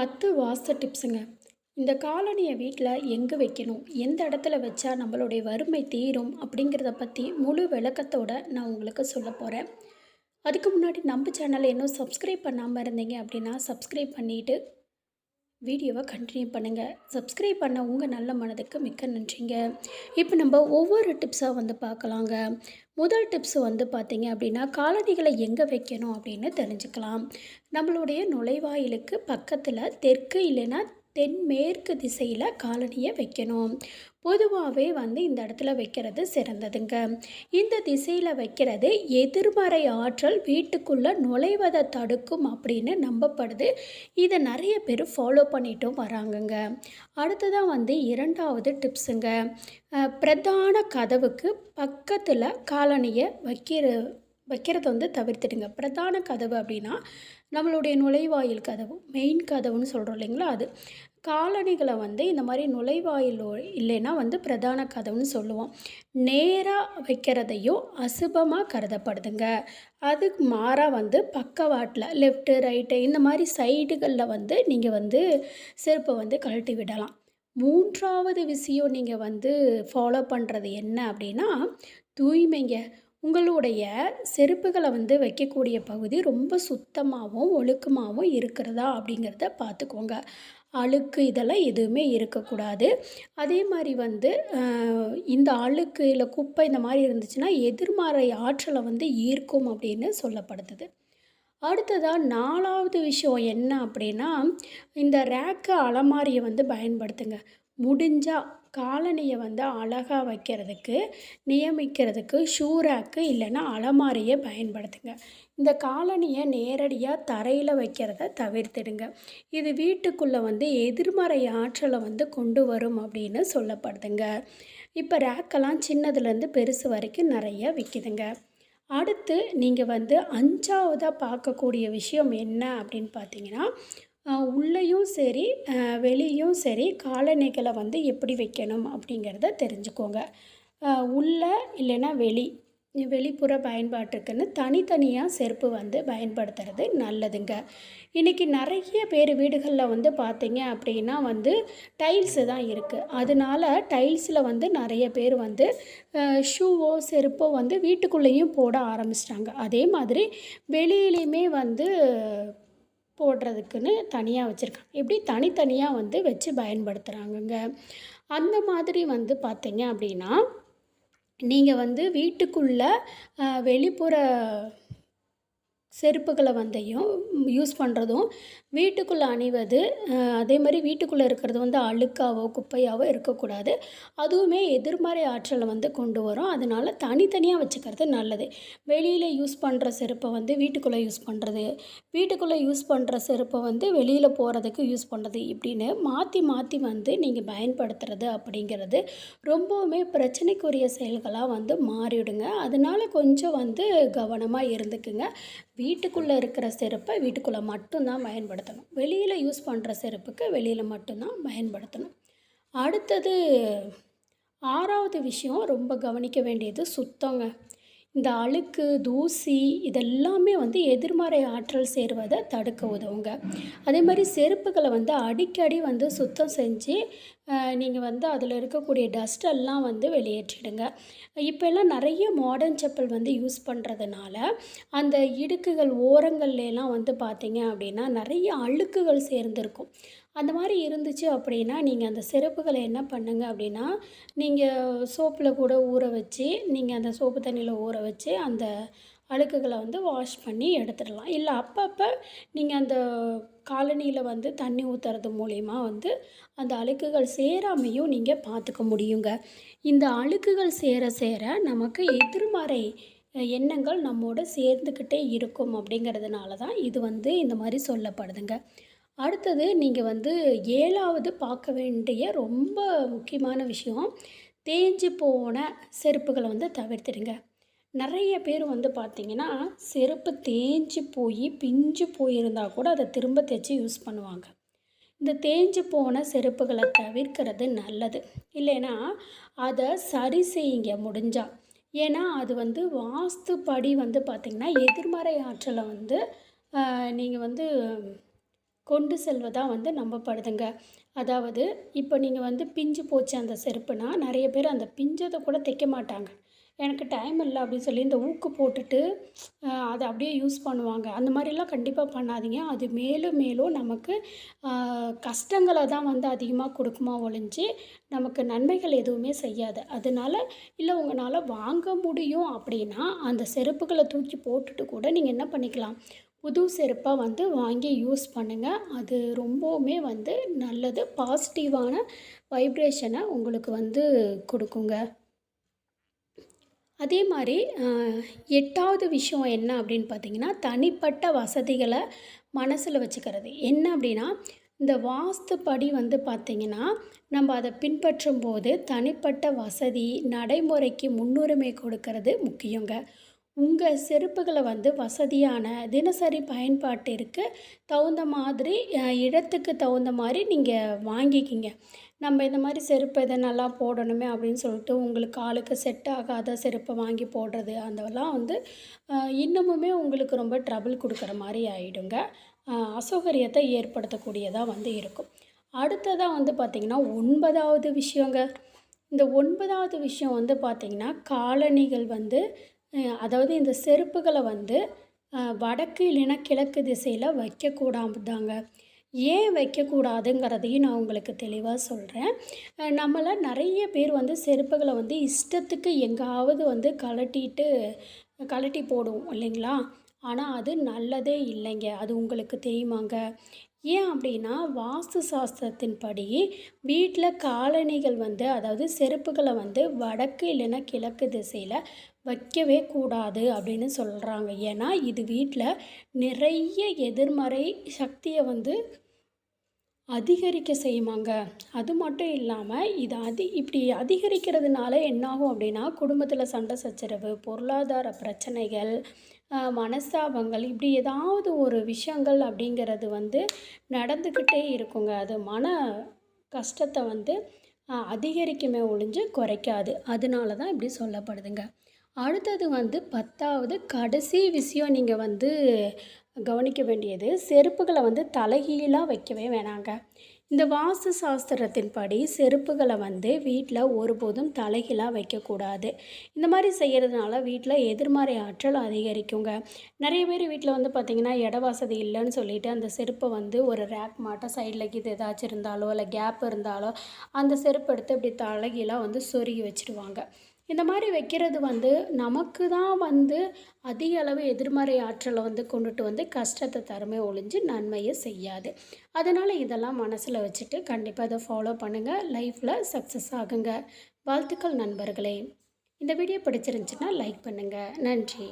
பத்து வாஸ்து டிப்ஸுங்க. இந்த காலனியை வீட்டில் எங்கே வைக்கணும்? எந்த இடத்துல வச்சா நம்மளுடைய வறுமை தீரும்? அப்படிங்கிறத பற்றி முழு விளக்கத்தோடு நான் உங்களுக்கு சொல்ல போகிறேன் அதுக்கு முன்னாடி நம்ம சேனலை இன்னும் சப்ஸ்கிரைப் பண்ணாமல் இருந்தீங்க அப்படின்னா சப்ஸ்கிரைப் பண்ணிவிட்டு வீடியோவை கண்டினியூ பண்ணுங்கள் சப்ஸ்கிரைப் பண்ண உங்கள் நல்ல மனதுக்கு மிக்க நன்றிங்க. இப்போ நம்ம ஒவ்வொரு டிப்ஸாக வந்து பார்க்கலாங்க. முதல் டிப்ஸ் வந்து பார்த்தீங்க அப்படின்னா காலணிகளை எங்கே வைக்கணும் அப்படின்னு தெரிஞ்சுக்கலாம். நம்மளுடைய நுழைவாயிலுக்கு பக்கத்தில் தெற்கு இல்லைன்னா தென்மேற்கு திசையில் காலனியை வைக்கணும். பொதுவாகவே வந்து இந்த இடத்துல வைக்கிறது சிறந்ததுங்க. இந்த திசையில் வைக்கிறது எதிர்மறை ஆற்றல் வீட்டுக்குள்ளே நுழைவதை தடுக்கும் அப்படின்னு நம்பப்படுது. இதை நிறைய பேர் ஃபாலோ பண்ணிட்டும் வராங்கங்க. அடுத்ததாக வந்து இரண்டாவது டிப்ஸுங்க பிரதான கதவுக்கு பக்கத்தில் காலனியை வைக்கிற வைக்கிறத வந்து தவிர்த்துடுங்க. பிரதான கதவு அப்படின்னா நம்மளுடைய நுழைவாயில் கதவு மெயின் கதவுன்னு சொல்கிறோம் இல்லைங்களா அது. காலணிகளை வந்து இந்த மாதிரி நுழைவாயில் இல்லைன்னா வந்து பிரதான கதவுன்னு சொல்லுவோம். நேராக வைக்கிறதையும் அசுபமாக கருதப்படுதுங்க. அதுக்கு மாறாக வந்து பக்கவாட்டில் லெஃப்ட்டு ரைட்டு இந்த மாதிரி சைடுகளில் வந்து நீங்கள் வந்து செருப்பை வந்து கழட்டி விடலாம். மூன்றாவது விஷயம் நீங்கள் வந்து ஃபாலோ பண்ணுறது என்ன அப்படின்னா தூய்மைங்க. உங்களுடைய செருப்புகளை வந்து வைக்கக்கூடிய பகுதி ரொம்ப சுத்தமாகவும் ஒழுக்கமாகவும் இருக்கிறதா அப்படிங்கிறத பார்த்துக்கோங்க. அழுக்கு இதெல்லாம் எதுவுமே இருக்கக்கூடாது. அதே மாதிரி வந்து இந்த அழுக்கு இல்லை குப்பை இந்த மாதிரி இருந்துச்சுன்னா எதிர்மறை ஆற்றலை வந்து ஈர்க்கும் அப்படின்னு சொல்லப்படுது அடுத்ததாக நாலாவது விஷயம் என்ன அப்படின்னா இந்த ரேக்கு அலமாரியை வந்து பயன்படுத்துங்க. முடிஞ்சால் காலணியை வந்து அழகாக வைக்கிறதுக்கு நியமிக்கிறதுக்கு ஷூ ரேக்கு இல்லைன்னா அலமாரியை பயன்படுத்துங்க. இந்த காலணியை நேரடியாக தரையில் வைக்கிறத தவிர்த்துடுங்க. இது வீட்டுக்குள்ளே வந்து எதிர்மறை ஆற்றலை வந்து கொண்டு வரும் அப்படின்னு சொல்லப்படுதுங்க. இப்போ ரேக்கெல்லாம் சின்னதுலேருந்து பெருசு வரைக்கும் நிறைய விற்கிதுங்க அடுத்து நீங்கள் வந்து அஞ்சாவதாக பார்க்கக்கூடிய விஷயம் என்ன அப்படின்னு பார்த்தீங்கன்னா உள்ளேயும் சரி வெளியும் சரி காலணிகளை வந்து எப்படி வைக்கணும் அப்படிங்கிறத தெரிஞ்சுக்கோங்க. உள்ளே உள்ள இல்லைன்னா வெளி வெளிப்புற பயன்பாட்டுக்குன்னு தனித்தனியாக செருப்பு வந்து பயன்படுத்துறது நல்லதுங்க. இன்றைக்கி நிறைய பேர் வீடுகளில் வந்து பார்த்தீங்க அப்படின்னா வந்து டைல்ஸு தான் இருக்குது அதனால டைல்ஸில் வந்து நிறைய பேர் வந்து ஷூவோ செருப்போ வந்து வீட்டுக்குள்ளேயும் போட ஆரம்பிச்சிட்டாங்க. அதே மாதிரி வெளியிலையுமே வந்து போடுறதுக்குன்னு தனியாக வச்சுருக்காங்க. இப்படி தனித்தனியாக வந்து வச்சு பயன்படுத்துகிறாங்கங்க அந்த மாதிரி வந்து பார்த்தீங்க அப்படின்னா நீங்கள் வந்து வீட்டுக்குள்ளே வெளிப்புற செருப்புகளை வந்தையும் யூஸ் பண்ணுறதும் வீட்டுக்குள்ளே அணிவது அதே மாதிரி வீட்டுக்குள்ளே இருக்கிறது வந்து அழுக்காவோ குப்பையாவோ இருக்கக்கூடாது. அதுவுமே எதிர்மறை ஆற்றலை வந்து கொண்டு வரும். அதனால் தனித்தனியாக வச்சுக்கிறது நல்லது. வெளியில் யூஸ் பண்ணுற செருப்பை வந்து வீட்டுக்குள்ளே யூஸ் பண்ணுறது வீட்டுக்குள்ளே யூஸ் பண்ணுற செருப்பை வந்து வெளியில் போகிறதுக்கு யூஸ் பண்ணுறது இப்படின்னு மாற்றி மாற்றி வந்து நீங்கள் பயன்படுத்துறது அப்படிங்கிறது ரொம்பவுமே பிரச்சனைக்குரிய செயல்களாக வந்து மாறிவிடுங்க அதனால் கொஞ்சம் வந்து கவனமாக இருந்துக்குங்க. வீட்டுக்குள்ளே இருக்கிற செருப்பை வீட்டுக்குள்ளே மட்டும்தான் பயன்படுத்தணும். வெளியில் யூஸ் பண்ணுற செருப்புக்கு வெளியில் மட்டும்தான் பயன்படுத்தணும். அடுத்தது ஆறாவது விஷயம் ரொம்ப கவனிக்க வேண்டியது சுத்தங்க. இந்த அழுக்கு தூசி இதெல்லாமே வந்து எதிர்மறை ஆற்றல் சேருவதை தடுக்க உதவுங்க. அதே மாதிரி செருப்புகளை வந்து அடிக்கடி வந்து சுத்தம் செஞ்சு நீங்கள் வந்து அதில் இருக்கக்கூடிய டஸ்டெல்லாம் வந்து வெளியேற்றிடுங்க. இப்போ எல்லாம் நிறைய மாடர்ன் செப்பல் வந்து யூஸ் பண்ணுறதுனால அந்த இடுக்குகள் ஓரங்கள்லாம் வந்து பார்த்தீங்க அப்படின்னா நிறைய அழுக்குகள் சேர்ந்துருக்கும். அந்த மாதிரி இருந்துச்சு அப்படின்னா நீங்கள் அந்த சிறப்புகளை என்ன பண்ணுங்கள் அப்படின்னா நீங்கள் சோப்பில் கூட ஊற வச்சு நீங்கள் அந்த சோப்பு தண்ணியில் ஊற வச்சு அந்த அழுக்குகளை வந்து வாஷ் பண்ணி எடுத்துடலாம். இல்லை அப்பப்போ நீங்கள் அந்த காலனியில் வந்து தண்ணி ஊற்றுறது மூலயமா வந்து அந்த அழுக்குகள் சேராமையும் நீங்கள் பார்த்துக்க முடியுங்க. இந்த அழுக்குகள் சேர சேர நமக்கு எதிர்மறை எண்ணங்கள் நம்மோட சேர்ந்துக்கிட்டே இருக்கும் அப்படிங்கிறதுனால தான் இது வந்து இந்த மாதிரி சொல்லப்படுதுங்க. அடுத்தது நீங்கள் வந்து ஏழாவது பார்க்க வேண்டிய ரொம்ப முக்கியமான விஷயம் தேஞ்சு போன செருப்புகளை வந்து தவிர்த்துடுங்க. நிறைய பேர் வந்து பார்த்தீங்கன்னா செருப்பு தேஞ்சு போய் பிஞ்சு போயிருந்தா கூட அதை திரும்ப தைச்சி யூஸ் பண்ணுவாங்க. இந்த தேஞ்சு போன செருப்புகளை தவிர்க்கிறது நல்லது. இல்லைன்னா அதை சரி செய்யுங்க முடிஞ்சா. ஏன்னா அது வந்து வாஸ்துப்படி வந்து பார்த்திங்கன்னா எதிர்மறை ஆற்றலை வந்து நீங்கள் வந்து கொண்டு செல்வதாக வந்து நம்பப்படுதுங்க. அதாவது இப்போ நீங்கள் வந்து பிஞ்சு போச்சு அந்த செருப்புனா நிறைய பேர் அந்த பிஞ்சதை கூட தைக்க மாட்டாங்க. எனக்கு டைம் இல்லை அப்படின்னு சொல்லி இந்த ஊக்கு போட்டுட்டு அதை அப்படியே யூஸ் பண்ணுவாங்க. அந்த மாதிரிலாம் கண்டிப்பாக பண்ணாதீங்க. அது மேலும் மேலும் நமக்கு கஷ்டங்களை தான் வந்து அதிகமாக கொடுக்குமா ஒழிஞ்சு நமக்கு நன்மைகள் எதுவுமே செய்யாது. அதனால இல்லை உங்களால் வாங்க முடியும் அப்படின்னா அந்த செருப்புகளை தூக்கி போட்டுட்டு கூட நீங்கள் என்ன பண்ணிக்கலாம்? புது செருப்பாக வந்து வாங்கி யூஸ் பண்ணுங்கள் அது ரொம்பவுமே வந்து நல்லது. பாசிட்டிவான வைப்ரேஷனை உங்களுக்கு வந்து கொடுக்குங்க. அதே மாதிரி எட்டாவது விஷயம் என்ன அப்படின்னு பார்த்தீங்கன்னா தனிப்பட்ட வசதிகளை மனசில் வச்சுக்கிறது. என்ன அப்படின்னா இந்த வாஸ்துப்படி வந்து பார்த்திங்கன்னா நம்ம அதை பின்பற்றும் போது தனிப்பட்ட வசதி நடைமுறைக்கு முன்னுரிமை கொடுக்கறது முக்கியங்க. உங்கள் செருப்புகளை வந்து வசதியான தினசரி பயன்பாட்டிற்கு தகுந்த மாதிரி இடத்துக்கு தகுந்த மாதிரி நீங்கள் வாங்கிக்கிங்க. நம்ம இந்த மாதிரி செருப்பு இதை நல்லா போடணுமே அப்படின்னு சொல்லிட்டு உங்களுக்கு காலுக்கு செட் ஆகாத செருப்பை வாங்கி போடுறது அதெல்லாம் வந்து இன்னமுமே உங்களுக்கு ரொம்ப ட்ரபிள் கொடுக்குற மாதிரி ஆகிடுங்க அசௌகரியத்தை ஏற்படுத்தக்கூடியதாக வந்து இருக்கும். அடுத்ததாக வந்து பார்த்திங்கன்னா ஒன்பதாவது விஷயங்க. இந்த ஒன்பதாவது விஷயம் வந்து பார்த்திங்கன்னா காலணிகள் வந்து அதாவது இந்த செருப்புகளை வந்து வடக்கு இல்லைன்னா கிழக்கு திசையில் வைக்கக்கூடாதாங்க ஏன் வைக்கக்கூடாதுங்கிறதையும் நான் உங்களுக்கு தெளிவாக சொல்கிறேன் நம்மளை நிறைய பேர் வந்து செருப்புகளை வந்து இஷ்டத்துக்கு எங்காவது வந்து கலட்டிட்டு கழட்டி போடுவோம் இல்லைங்களா? ஆனால் அது நல்லதே இல்லைங்க. அது உங்களுக்கு தெரியுமாங்க? ஏன் அப்படின்னா வாஸ்து சாஸ்திரத்தின்படி வீட்டில் காலணிகள் வந்து அதாவது செருப்புகளை வந்து வடக்கு இல்லைன்னா கிழக்கு திசையில் வைக்கவே கூடாது அப்படின்னு சொல்கிறாங்க ஏன்னா இது வீட்டில் நிறைய எதிர்மறை சக்தியை வந்து அதிகரிக்க செய்யுமாங்க. அது மட்டும் இல்லாமல் இது அதி இப்படி அதிகரிக்கிறதுனால என்னாகும் அப்படின்னா குடும்பத்தில் சண்டை சச்சரவு பொருளாதார பிரச்சனைகள் மனஸ்தாபங்கள் இப்படி ஏதாவது ஒரு விஷயங்கள் அப்படிங்கிறது வந்து நடந்துக்கிட்டே இருக்குங்க. அது மன கஷ்டத்தை வந்து அதிகரிக்குமே ஒழிஞ்சு குறைக்காது. அதனால தான் இப்படி சொல்லப்படுதுங்க. அடுத்தது வந்து பத்தாவது கடைசி விஷயம் நீங்கள் வந்து கவனிக்க வேண்டியது செருப்புகளை வந்து தலைகீழாக வைக்கவே வேணாங்க. இந்த வாஸ்து சாஸ்திரத்தின்படி செருப்புகளை வந்து வீட்டில் ஒருபோதும் தலைகீழாக வைக்கக்கூடாது. இந்த மாதிரி செய்கிறதுனால வீட்டில் எதிர்மறை ஆற்றல் அதிகரிக்குங்க. நிறைய பேர் வீட்டில் வந்து பார்த்திங்கன்னா இட வசதி இல்லைன்னு சொல்லிட்டு அந்த செருப்பை வந்து ஒரு ரேக் மாட்ட சைடில் இது ஏதாச்சும் இருந்தாலோ இல்லை கேப் இருந்தாலோ அந்த செருப்பு எடுத்து இப்படி தலைகீழாக வந்து சொருகி வச்சுருவாங்க. இந்த மாதிரி வைக்கிறது வந்து நமக்கு தான் வந்து அதிக அளவு எதிர்மறை ஆற்றலை வந்து கொண்டுட்டு வந்து கஷ்டத்தை தருமே ஒழிஞ்சு நன்மையை செய்யாது. அதனால் இதெல்லாம் மனசில் வச்சுட்டு கண்டிப்பாக அதை ஃபாலோ பண்ணுங்கள் லைஃப்பில் சக்ஸஸ் ஆகுங்க. வாழ்த்துக்கள் நண்பர்களே. இந்த வீடியோ பிடிச்சிருந்துச்சின்னா லைக் பண்ணுங்கள் நன்றி.